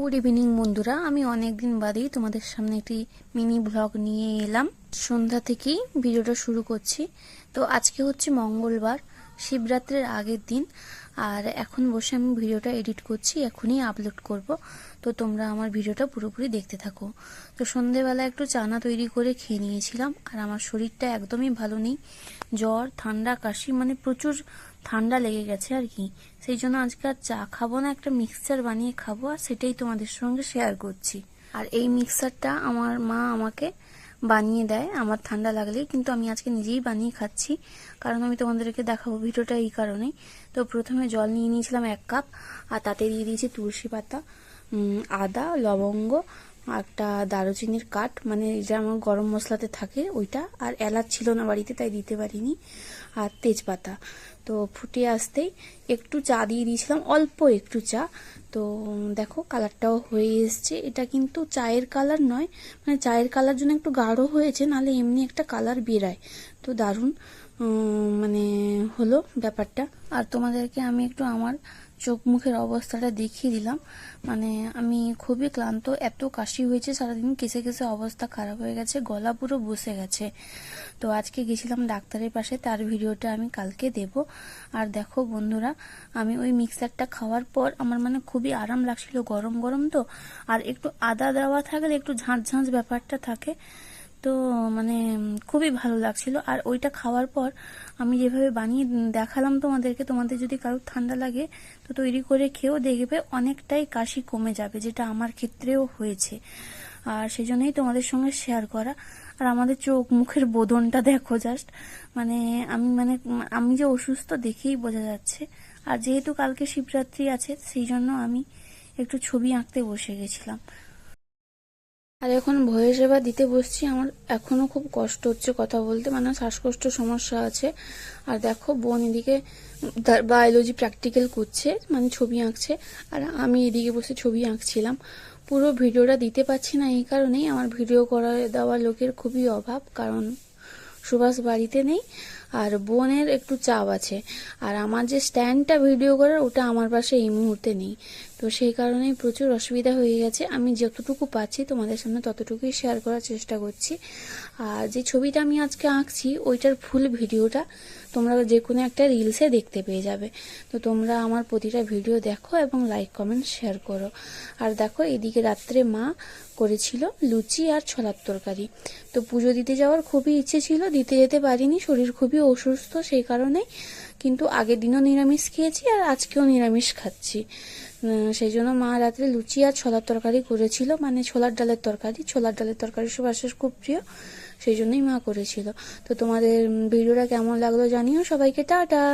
Good evening বন্ধুরা। আমি অনেকদিন বাদেই তোমাদের সামনে একটি মিনি ব্লগ নিয়ে এলাম। সন্ধ্যা থেকেই ভিডিওটা শুরু করছি। তো আজকে হচ্ছে মঙ্গলবার, শিবরাত্রির আগের দিন। আর এখন বসে আমি ভিডিওটা এডিট করছি, এখনই আপলোড করব। তো তোমরা আমার ভিডিওটা পুরোপুরি দেখতে থাকো। তো সন্ধেবেলা একটু চানা তৈরি করে খেয়ে নিয়েছিলাম, আর আমার শরীরটা একদমই ভালো নেই। জ্বর, ঠান্ডা, কাশি মানে প্রচুর ঠান্ডা লেগে গেছে আর কি। সেই জন্য আজকে আর চা খাব না, একটা মিক্সচার বানিয়ে খাব, আর সেটাই তোমাদের সঙ্গে শেয়ার করছি। আর এই মিক্সচারটা আমার মা আমাকে বানিয়ে দেয়। আমার ঠান্ডা লাগলেই কিন্তু আমি আজকে নিজেই বানিয়ে খাচ্ছি। কারণ আমি তোমাদেরকে দেখাবো ভিডিওটা এই কারণেই। তো প্রথমে জল নিয়ে নিয়েছিলাম এক কাপ, আর তাতে দিয়ে দিয়েছি তুলসী পাতা আদা, লবঙ্গ একটা দারুচিনির কাঠ মানে যে আমার গরম মশলাতে থাকে ওইটা, আর এলাচ ছিল না বাড়িতে, তাই দিতে পারিনি। আর তেজপাতা। তো ফুটে আসতেই একটু চা দিয়ে দিয়েছিলাম, অল্প একটু চা। তো দেখো কালারটাও হয়ে এসছে। এটা কিন্তু চায়ের কালার নয় মানে চায়ের কালার জন্য একটু গাঢ় হয়েছে, নাহলে এমনি একটা কালার বেরায়। তো দারুণ মানে হলো ব্যাপারটা। আর তোমাদেরকে আমি একটু আমার চোখ মুখের অবস্থাটা দেখিয়ে দিলাম। মানে আমি খুবই ক্লান্ত, এত কাশি হয়েছে সারাদিন, কেসে কেসে অবস্থা খারাপ হয়ে গেছে, গলা পুরো বসে গেছে। তো আজকে গেছিলাম ডাক্তারের পাশে, তার ভিডিওটা আমি কালকে দেব। আর দেখো বন্ধুরা, আমি ওই মিক্সারটা খাওয়ার পর আমার মানে খুবই আরাম লাগছিল, গরম গরম তো। আর একটু আদা দেওয়া থাকলে একটু ঝাঁঝ ঝাঁঝ ব্যাপারটা থাকে। তো মানে খুবই ভালো লাগছিল। আর ওইটা খাওয়ার পর আমি যেভাবে বানিয়ে দেখালাম তোমাদেরকে, তোমাদের যদি কারোর ঠান্ডা লাগে, তো তৈরি করে খেয়েও দেখবে, অনেকটাই কাশি কমে যাবে, যেটা আমার ক্ষেত্রেও হয়েছে। আর সেই জন্যই তোমাদের সঙ্গে শেয়ার করা। আর আমাদের চোখ মুখের বোধনটা দেখো জাস্ট মানে আমি মানে আমি যে অসুস্থ দেখেই বোঝা যাচ্ছে। আর যেহেতু কালকে শিবরাত্রি আছে সেই জন্য আমি একটু ছবি আঁকতে বসে গেছিলাম। আর এখন ভয়েস এবার দিতে বসছি, আমার এখনও খুব কষ্ট হচ্ছে কথা বলতে মানে শ্বাসকষ্ট সমস্যা আছে। আর দেখো, বোন এদিকে বায়োলজি প্র্যাকটিক্যাল করছে মানে ছবি আঁকছে, আর আমি এদিকে বসে ছবি আঁকছিলাম। পুরো ভিডিওটা দিতে পারছি না এই কারণেই, আমার ভিডিও করা দেওয়া লোকের খুবই অভাব, কারণ সুভাষ বাড়িতে নেই, আর বোনের একটু চাপ আছে। আর আমার যে স্ট্যান্ডটা ভিডিও করার, ওটা আমার পাশে এই মুহূর্তে নেই। তো সেই কারণেই প্রচুর অসুবিধা হয়ে গেছে। আমি যতটুকু পাচ্ছি তোমাদের সামনে ততটুকুই শেয়ার করার চেষ্টা করছি। আর যে ছবিটা আমি আজকে আঁকছি, ওইটার ফুল ভিডিওটা তোমরা যে কোনো একটা রিলসে দেখতে পেয়ে যাবে। তো তোমরা আমার প্রতিটা ভিডিও দেখো এবং লাইক কমেন্ট শেয়ার করো। আর দেখো, এদিকে রাত্রে মা করেছিল লুচি আর ছোলার তরকারি। তো পুজো দিতে যাওয়ার খুবই ইচ্ছে ছিল, দিতে যেতে পারিনি, শরীর খুবই অসুস্থ সেই কারণে কিন্তু আগের দিনও নিরামিষ খেয়েছি আর আজকেও নিরামিষ খাচ্ছি। সেই জন্য মা রাত্রে লুচি আর ছোলার তরকারি করেছিল। মানে ছোলার ডালের তরকারি, ছোলার ডালের তরকারি সুভাষের খুব প্রিয়, সেই জন্যই মা করেছিল। তো তোমাদের ভিডিওটা কেমন লাগল জানিও সবাইকে, টাটা!